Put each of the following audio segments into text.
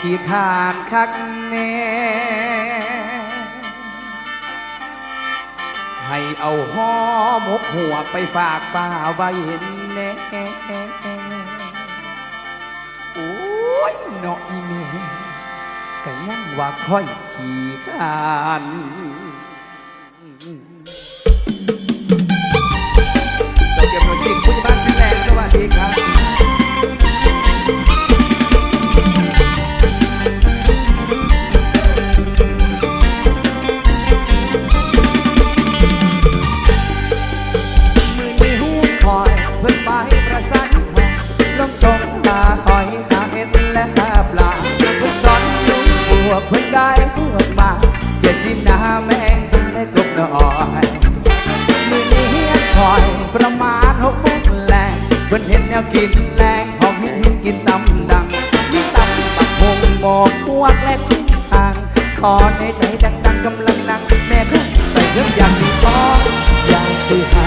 ขี้ขานคักแน่ให้เอาห่อหมกหัวไปฝากป้าใบเห็นแน่โอ้ยนาอีเมก็ยังว่าค่อยขี้ขาน ได้พูมาเจ็ดชิ้นหน้าแม่งได้กบหน่อยมือนี้ถอยประมาณหกโมงแรงเพิ่นเห็นแนวกินแรงหอมหินหินกินตำดังยิ่ตำปักพงหมอกพวกและทุกทางคอในใจดังดังกำลังนั่งแม่ครึ่งใส่เครื่องอยางสีทองยางสีให้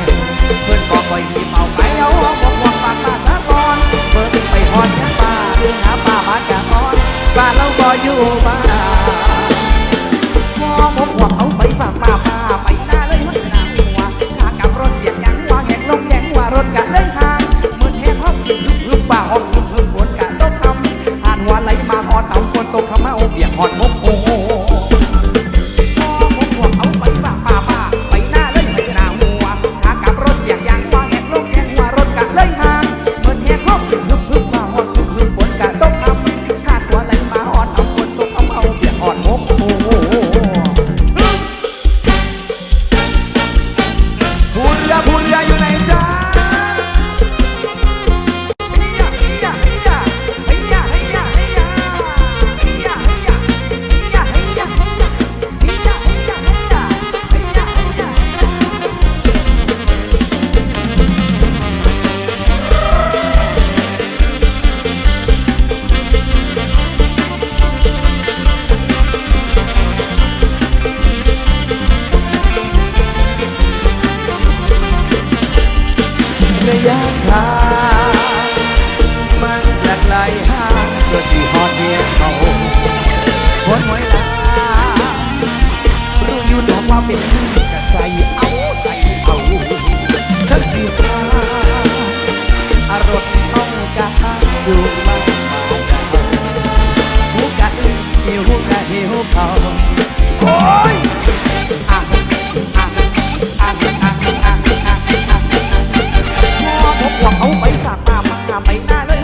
เพื่อนบอกว่าหิมเมาไปเอาหอมหอมปากมาสะกอนเพิ่นไปหอนกันป่าหาป่าบ้าจากอ่อนป่าเราก็อยู่บ้าน I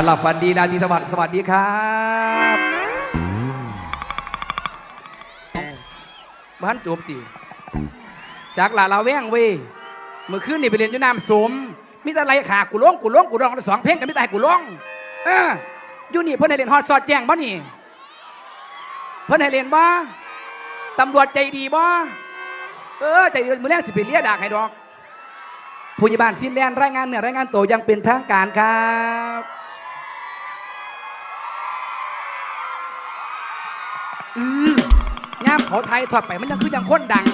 อนหลับฝันดีราตรีสวัสดิ์สวัสดีครับบ้านจูบตีจากหลาลาแวงเว้ยเมื่อคืนนี่ไปเรียนอยูน้ำสมมีต่ไรขากูร้องกูร้องกูร้องสองเพลงกันไม่ตายกูร้องเอออยู่นี่เพื่อนให้เรียนฮอดสอดแจ้งบ่นี่ เพื่อนให้เรียนบ่ตำรวจใจดีบ่เออใจดีมือแรกสิไปเลียดากให้ดอกผู้ใหญ่บ้านฟินแลนด์รายงานเหนือรายงานโตยังเป็นทางการครับ อือย่ามเขาไทยถอดไปมันยังคือยังคนดัง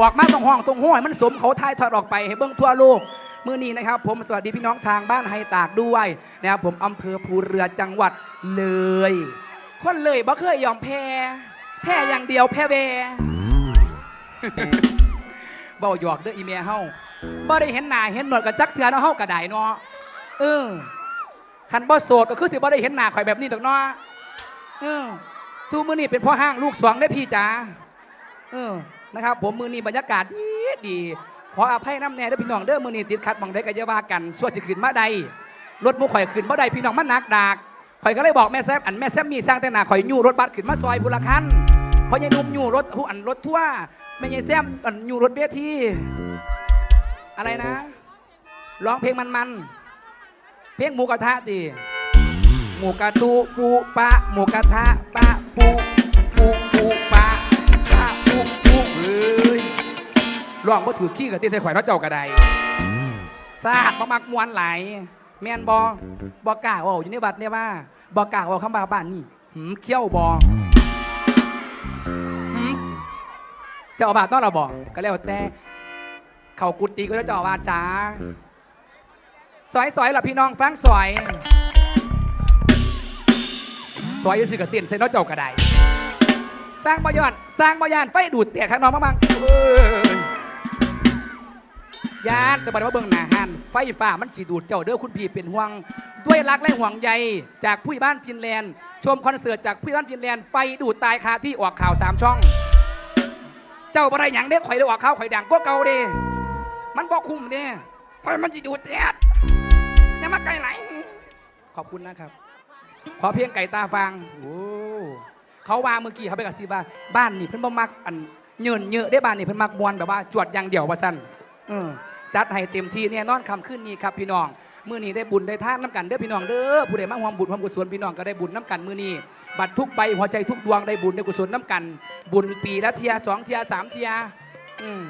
ออกมาตรงห้องตรงห้วยมันสมเขาไทยถอดออกไปให้เบิ้งทั่วโลกมือนี้นะครับ ผมสวัสดีพี่น้องทางบ้านไฮตากด้วยนะครับผมอำเภอภูเรือจังหวัดเลย คนเลยบ่เคยยอมแพ้ แพ้อย่างเดียวแพ้เวเบาหยอกเด้ออีเมียเฮาบ่ได้เห็นหน้าเห็นหนวดกับจักเทือเนเฮาก็ได้เนาะเออคันบ่โสดก็คือสิบ่ได้เห็นหน้าข่อยแบบนี้ดอกเนาะเออ สู้มือนี้เป็นพ่อห้างลูกสองได้พี่จ๋าเออนะครับ ผมมือนี้บรรยากาศดีดีขออภัยน้ำแน่เด้พี่น้องเด้อมือนี้ติดขัดบังได้ก็อย่าว่ากันสวนสิขึ้นมาใดรถมูข่อยขึ้นบ่ได้พี่น้องมันหนักดากข่อยก็เลยบอกแม่แซมอันแม่แซมมีสร้างแต่หนาข่อยยู่รถบัสขึ้นมาซอยบุรคันเพราะยายนุ่มยู่รถหูอันรถทั่วแม่ยายแซมอันยู่รถเบียที่อะไรนะร้องเพลงมันๆเพลงหมูกระทะดิหมูกระตุปูปะหมูกระทะปะ ปูปูปูปะปะปูปูเฮ้ยร้องบ่ถือขี้กับตีไทยข่อยเนาะเจ้ากระไดซาดมามักมวนไหลายแมนบอบอกล้าเว่าอยู่ในบัดเนี่ยว่าบอกล้าเว่าคำบาบ้านนี่หืมเขี้ยวบอหืมเจ้าอาบาทนอกเราบอกก็แล้วแต่เขากุฏิก็จะเจ่อวาจ้าสอยสอยๆล่ะพี่น้องฟังสอย สอยอยูสิกระเตียนใส่น้อเจ้ากระได้ สร้างบอยอนสร้างบอยานไฟดูดเตียข้างนอกมั่งยานแต่บัดว่าเบิ่งหน้าหันไฟฟ้ามันสีดูดเจ้าเด้อคุณพี่เป็นห่วง ด้วยรักและห่วงใยจากผู้บ้านฟินแลนด์ ชมคอนเสิร์ตจากผู้บ้านฟินแลนด์ไฟดูดตายคาที่ออกข่าวสามช่อง เจ้าบ่ได้หยังเด้ข่อยได้ออกข่าวข่อยดังก็เก่าเด้มันบอกคุ้มเนี่ยคอยมันจะดูดแจ๊ดอย่ามาไกลไหลขอบคุณนะครับ ขอเพียงไก่ตาฟางโอ้เขาว่าเมื่อกี้เขาไปกับซีบ้าบ้านนี่เพิ่นบ่มักอันเยินเยอะได้บ้านนี่เพิ่นมักมวนแบบว่าจวดอย่างเดียวว่าสั้นเออจัดให้เต็มที่เนี่ยนอนคำขึ้นนี้ครับพี่น้องมื้อนี้ได้บุญได้ทานน้ำกันเด้อพี่น้องเด้อผู้ใดมาร่วมบุญร่วมกุศลพี่น้องก็ได้บุญน้ำกันมื้อนี้บัตรทุกใบหัวใจทุกดวงได้บุญได้กุศลน้ำกัน บุญปีละเทียสองเทียสามเทียอืม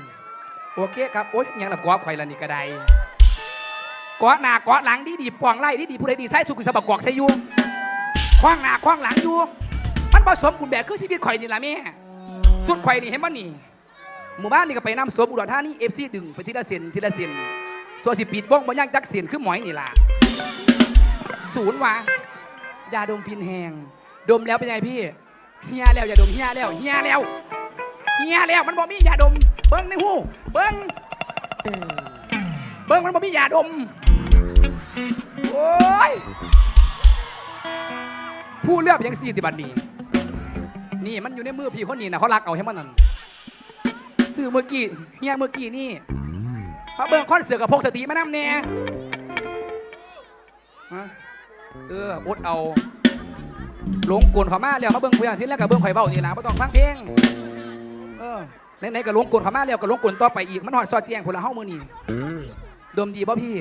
โอเคครับโอ๊ยยังละกอข่อยละนี่ก็ได้กาะหน้ากาะหลังดีดีปองไล่ดีดีผู้ใดดีไส้สุขุสบักกอกใส่อยู่ คว้างหน้าคว้างหลังอยู่ มันผสมกุนแบบคือชีวิตข่อยนี่ล่ะแม่สุดข่อยนี่เห็นบ่นี่หมู่บ้านนี่ก็ไปน้ำสวมอุดรธานีเอฟซีดึงไปทีละเซนทีละเซนส่วนสิปีดวงบ่ย่างจักเสียนคือหมอยนี่ล่ะศูนย์วะยาดมฟินแหงดมแล้วเป็นไงพี่เฮียแล้วอย่าดมเฮียแล้วเฮียแล้วเฮียแล้วมันบ่มียาดม เบิ้งในหูเบิ้งเบิ้งมันบ่มียาดม โอ้ย ผู้เลือกยังสี่ติบันนี้ นี่มันอยู่ในมือพี่คนนี้นะเขารักเอาให้มันนั่นซื้อเมื่อกี้เฮียเมื่อกี้นี่มาเบิ่งคอนเสิร์ตกับพกสติมานำแน่ฮะเอออดเอาหลงกลเขามาแล้วมาเบิ่งผู้อย่างที่แรกกับเบิ่งข่เบ้านี่ล่ะบ่ต้องฟังเพลงเออไหนๆก็หลงกลเขามาแล้วก็หลงกลต่อไปอีกมันหอดซอดแจงพุ่นละเฮามือนี้ดมดีบ่ะพี่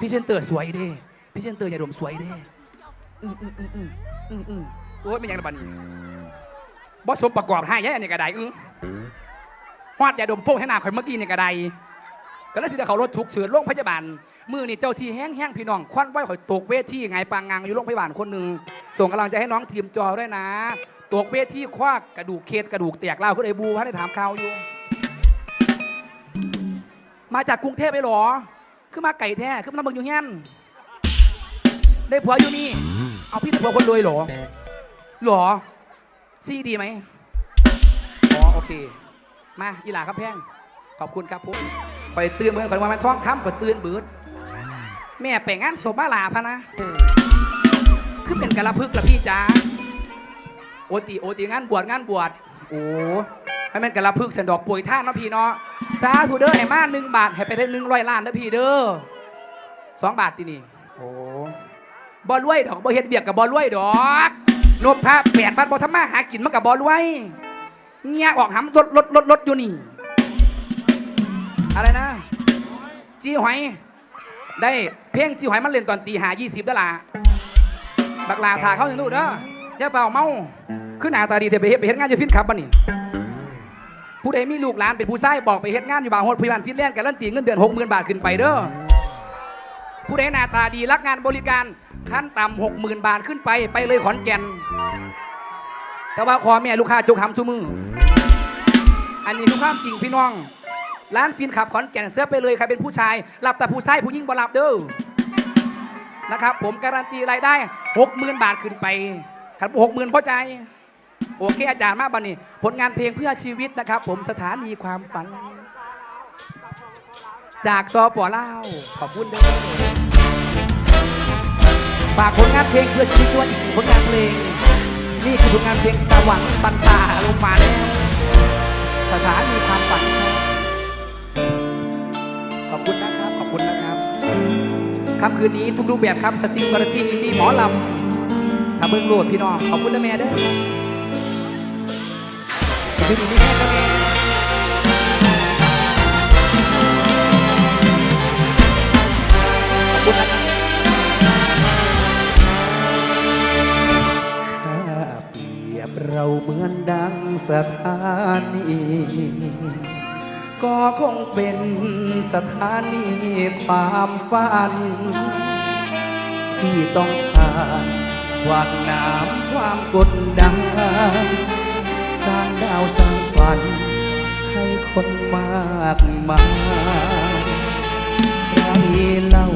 พี่เซนเตอร์สวยด้พี่เซนเตอร์อย่าดมสวยด้อืออืออือ อืออืออือโอ้ยไม่ยังละบัดนี้บ่สมประกอบให้ยัยอันนี้ก็ได้อื้อฮอดยาดมพวกให้หนาข่อยเมื่อกี้นี่กระไดก็เลยสิได้เขารถฉุกเฉินโรงพยาบาล มือนี่เจ้าที่แห้งแห้งพี่น้อง ควันไหวข่อยตกเวทีไงปางงางอยู่โรงพยาบาลคนหนึ่งส่งกำลังใจให้น้องทีมจอด้วยนะ ตกเวทีคว้ากระดูกเคสกระดูกแตกเล่าขึ้นไอ้บูพระได้ถามข่าวอยู่ มาจากกรุงเทพไปหรอคือมาไก่แท้คือมาเบิ่งอยู่เงี้ยนได้ผัวอยู่นี่ เอาพี่ได้ผัวคนรวยเหรอหรอซีดีไหมอ๋อโอเค มาอีหลาครับแพงขอบคุณครับผมคอยเตือนเหมือนคอยมามาท่องค้ำคอยเตือนเบิดแม่ไปงานศพมาหลาพะนะคือเป็นกะละพึกละพี่จ้าโอติโอติงานบวชงานบวชโอ้ให้มันกะละพึกฉันดอกป่วยท่านเนาะพี่เนาะสาธุเด้อให้มาหนึ่งบาทให้ไปได้หนึ่งร้อยล้านนะพี่เด้อสองบาทที่นี่โอ้ บอลรวยดอกบอเฮ็ดเบียกกับบอลรวยดอกนบพระแปดบาทบอทำมาหากินมันกับบอลรวยเงี้ยออกหำรถรถรถรถอยู่นี่ อะไรนะ จีหอย ได้เพลงจีหอยมันเล่นตอนตีหายี่สิบดละบักลาถ่าเข้าอย่างนู้นเด้ออย่าเปล่าเมาขึ้นหน้าตาดีแต่ไปเฮ็ดไปเฮ็ดงานอยู่ฟินขับบ้านี่ผู้ใดมีลูกหลานเป็นผู้ชายบอกไปเฮ็ดงานอยู่บางโฮดพยาบาลฟินแลนด์กันลั่นตีเงินเดือนหกหมื่นบาทขึ้นไปเด้อผู้ใดหน้าตาดีรักงานบริการ ขั้นต่ำหกหมื่นบาทขึ้นไปไปเลยขอนแก่น แต่ว่าขอแม่ลูกค้าจกทำชูมือ อันนี้คือความจริงพี่น้อง ร้านฟินขับขอนแก่นเสื้อไปเลยใครเป็นผู้ชายรับแต่ผู้ชายผู้หญิงบ่รับเด้อนะครับผมการันตีรายได้หกหมื่นบาทขึ้นไปขันหกหมื่นพอใจโอเคอาจารย์มากบันนี้ ผลงานเพลงเพื่อชีวิตนะครับ ผมสถานีความฝัน จากซอปอเล่าขอบคุณเด้อ ฝากผลงานเพลงเพื่อชีวิตด้วยอีกหนึ่งผลงานเพลง นี่คือผลงานเพลงสวรรค์บัญชาลงมาแล้วสถานีความฝันขอบคุณนะครับ ขอบคุณนะครับค่ำคืนนี้ทุกรูปแบบครับสตรีมการันตีอินดี้หมอลำถ้าเบิ่งโลดพี่น้อง ขอบคุณนะแม่เด้อคืนนี้ไม่แม่ก็แม่ขอบคุณนะครับ เราเหมือนดังสถานีก็คงเป็นสถานีความฝัน ที่ต้องผ่านหวาดน้ำความกดดันสร้างดาวสร้างฝัน ให้คนมากมายใครเล่า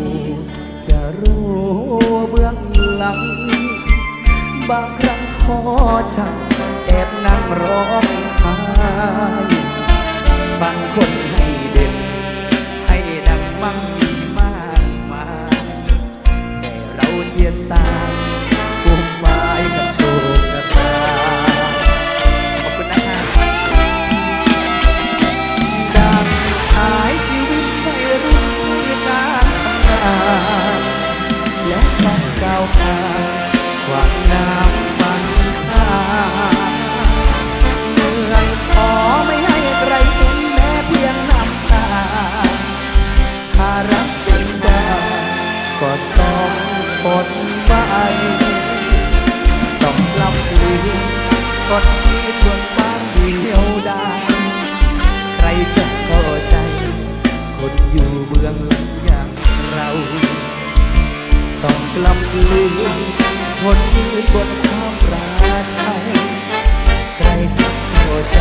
จะรู้เบื้องหลัง บางครั้ง ท้อใจแอบนั่งร้องไห้บางคนให้เด่นให้ดังมั่งมีมากมายแต่เราเจียนตามผูกไม้กับโชคชะตาขอบคุณนะครับดังหายชีวิตไม่รู้การทำงาและต้องก้าวผ่าน คนที่ดวงตาเดียวได้ใครจะเข้าใจ คนอยู่เบื้องหลังอย่างเรา ต้องกลับลืมคนยืนบนความราชัยใครจะเข้าใจ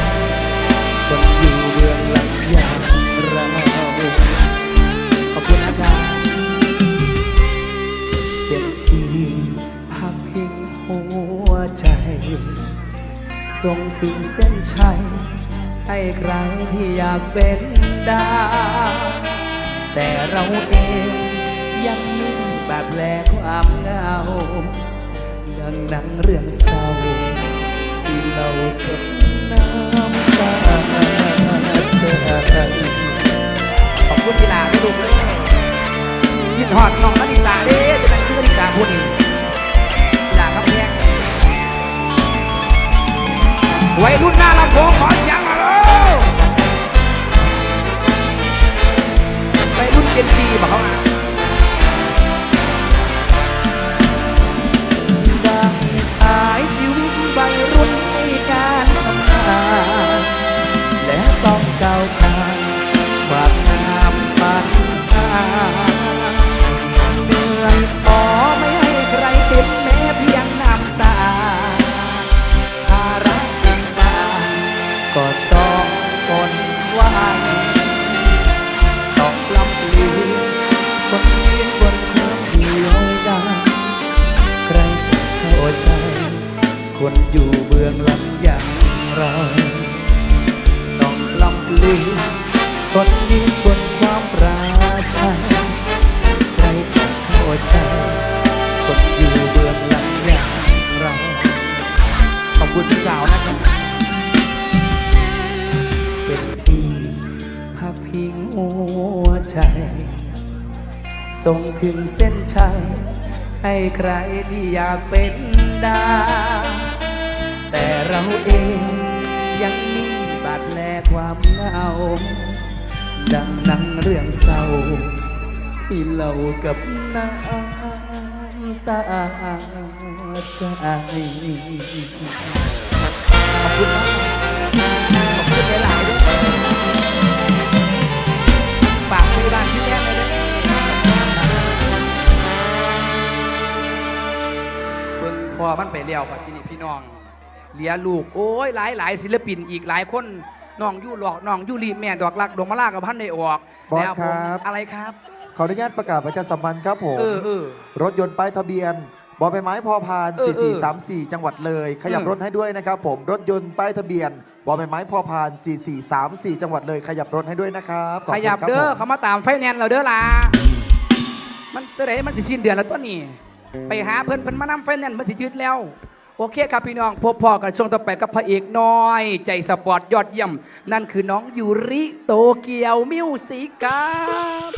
ส่งถึงเส้นชัยให้ใครที่อยากเป็นดาวแต่เราเองยังมีบาดแลความเหงาดังหนังเรื่องเศร้าที่เราเก็บน้ำตาเธอขอบคุณกีฬาด้วยลูกเลยคิดหอดน้องนาฬิตาเด้จะเป็นคือนาฬิตาพูดเวัยรุ่นหน้าลำโพงขอเสียงมาเลยวัยรุ่นเจนซีบอกเขามาดังขายชีวิต ให้ใครที่อยากเป็นดาวแต่เราเองยังมีบาดแผลความเหงา ดังนังเรื่องเศร้า ที่เรากับน้ำตาใจขอบคุณมากขอบคุณหลายๆด้วยฝากซื้อร้านที่แจ้ อมันไปแล้วป่ะที่นี่พี่น้อง เหลียลูก โอ้ยหลายหลายศิลปินอีกหลายคนน้องยู่หลอกน้องยู่รีแม่ดอกลักดวงมะลากับพันในออกบอสแล้วผมครับอะไรครับ ขออนุญาตประกาศประชาสัมพันธ์ครับผม เออเออ รถยนต์ป้ายทะเบียนบอใบไม้พอพาน เออเออ4434 จังหวัดเลย ขยับเออ รถให้ด้วยนะครับผม รถยนต์ป้ายทะเบียนบอใบไม้พอพาน 4434 จังหวัดเลย ขยับรถให้ด้วยนะครับขขณยับครัเด้อผม เขามาตามไฟแนนซ์เราเด้อล่ะมันจะได้มันสิสิ้นเดือนแล้วตัวนี้ ไปหาเพิ่นเพิ่นมานำไฟแนนซ์มันสิยืดแล้ว โอเคครับพี่น้องพบพอกันช่วงต่อไปกับพระเอกน้อย ใจสปอร์ตยอดเยี่ยม นั่นคือน้องยูริโตเกียวมิวสิกครับ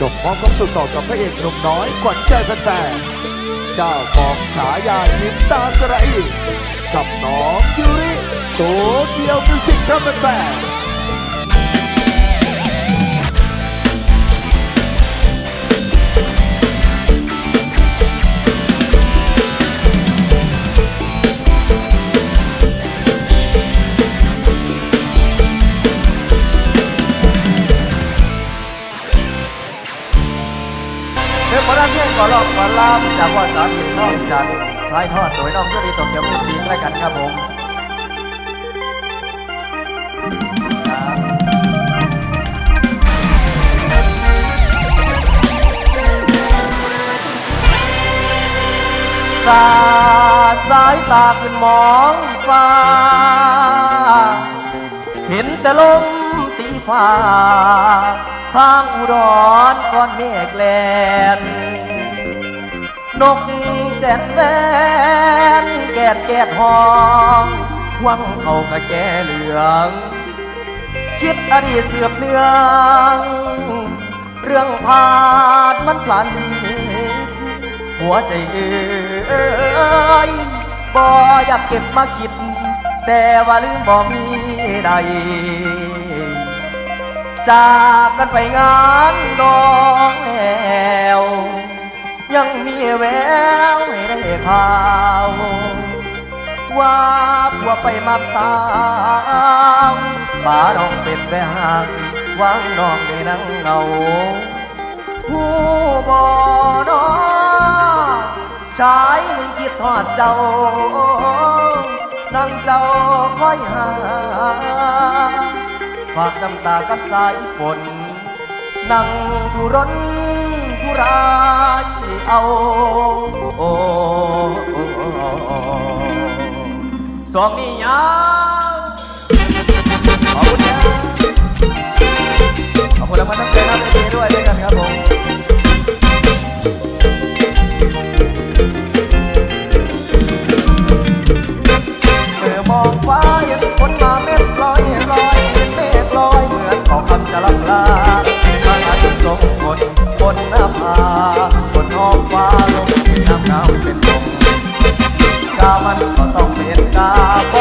จบพร้อมความสุขต่อกับพระเอกหนุ่มน้อยขวัญใจแฟนๆเจ้าของฉายายิ้มตาสระอีกับน้องยูริโตเกียวมิวสิกครับแฟนๆ ก่อลอกก่อลามจากว่าสารถึงน้องจันทร์ายทอดโดยน้องก็ดีตกเกี่ยวกับสีใกล้กันครับผมสาสายตาขึ้นมองฟ้า เห็นแต่ลมตีฟ้า ทางอุดรก้อนเมฆแลน นกแจ่นแวนแกดแกดห้องวังเขากะแก่เหลือง คิดอดีตเสือบเนือง เรื่องผ่านมันพลันจิตหัวใจเอ้ยบ่อยากเก็บมาคิด แต่ว่าลืมบ่มีใดจากกันไปงานดองแล้ว ยังมีแววให้ได้ข่าว ว่าผัวไปมักสาวป่าน้องเป็นแม่ห่างวางน้องในนั่งเงาผู้บ่อน้อชายหนึ่งคิดทอดเจ้านั่งเจ้าคอยหา ฝากน้ำตากับสายฝน นั่งทุรนทุราย เอาโอ้สองนี่ยาวขอบคุณนะขอบคุณรางวัลน้ำใจน้ำใจด้วยด้วยกันครับผม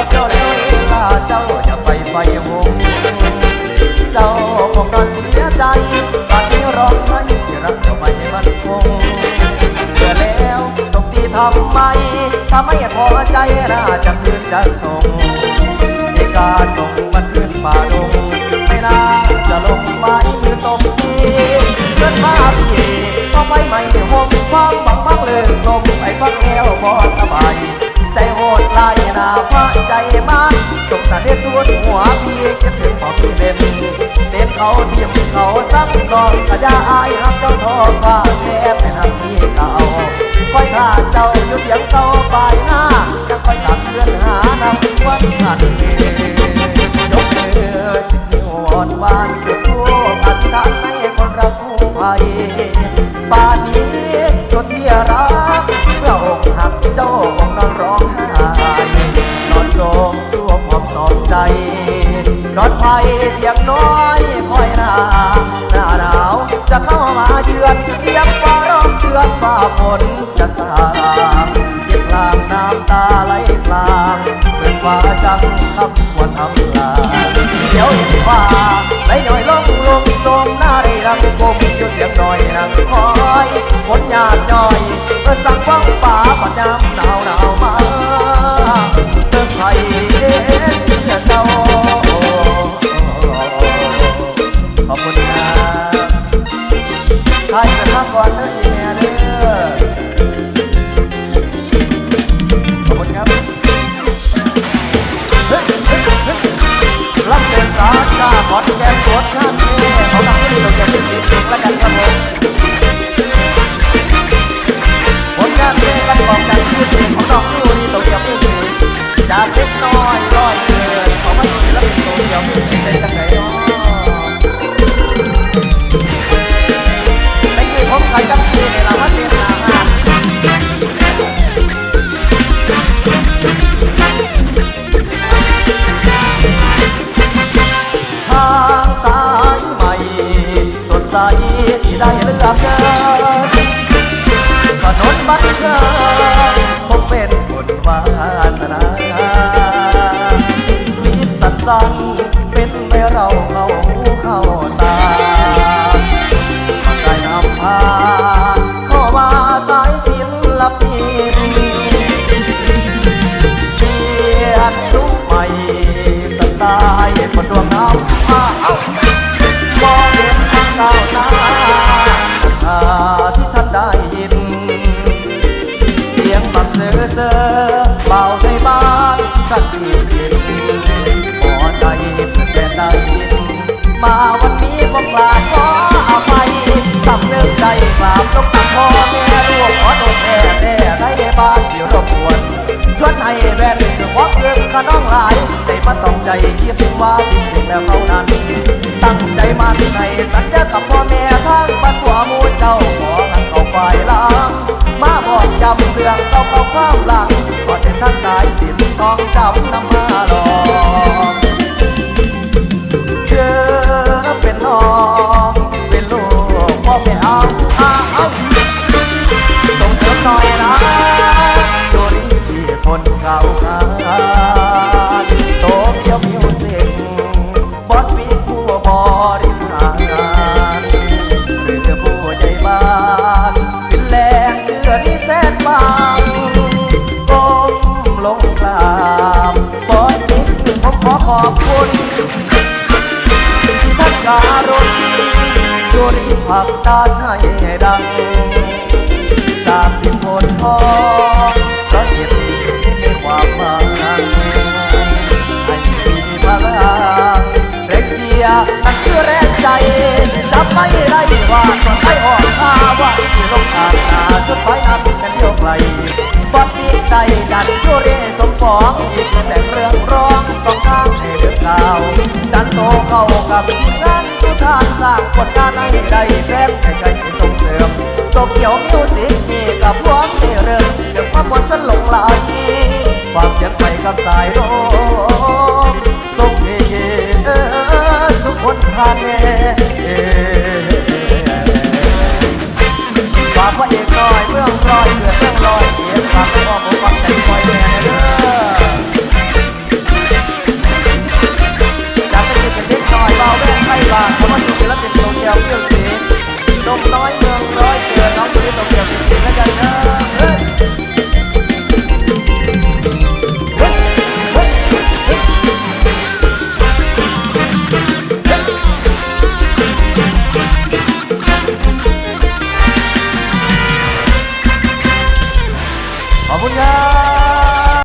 เจ้าแล้วเวลาเจ้าอย่าไปไฟหงเจ้าคงนอนเสียใจตอนนี้ร้องไห้ที่รักเจ้าไปให้มันคงเมื่อแล้วตบตีทำไมถ้าไม่พอใจน่าจะคืนจะส่งเอกาส่งมันขึ้นป่าดงไม่น่าจะลงไม้มือตบตีเกินมาพี่เอาไปไม่ห่มความบังบังเลิกลมไอ้ฟังแอวพอสบาย ใจมากสงสารเด็ดทวหัวพี่คิดถึงพ่อพี่เล่นเต็มเขาเทียมเขาซักนองกระยาอายหักเจ้าทองฟ้าแค่เป็นหักพี่เก่าคอยท่าเจ้าอยู่เสียงเก่าปลายหน้ายังคอยตักเพื่อนหานำวันหันเยกมือสิบวอนบ้านจุดทูปอันทันให้คนรักคู่ภัย หน่อยนะโจลีที่คนเขาขาดโตเกียวมิวสิกบอสมีผู้บริหารหรือผู้ใหญ่บ้านฟินแรงเชื่อที่แสนบางก้มลงกราบบอสนิดหนึ่งผมขอขอบคุณที่ท่านการุณโจลีผักตา สมปองแสงเรื่องร้องสองทางให้เดือดกาวดันโตเข้ากับงานทุทานสร้างผลงานให้ได้แรงให้ใจส่งเสริมโตเกียวมิวสิกมีกับพวกเรื่องเรื่องความมนฉันหลงลไหลฝากเสียงไปกับสาย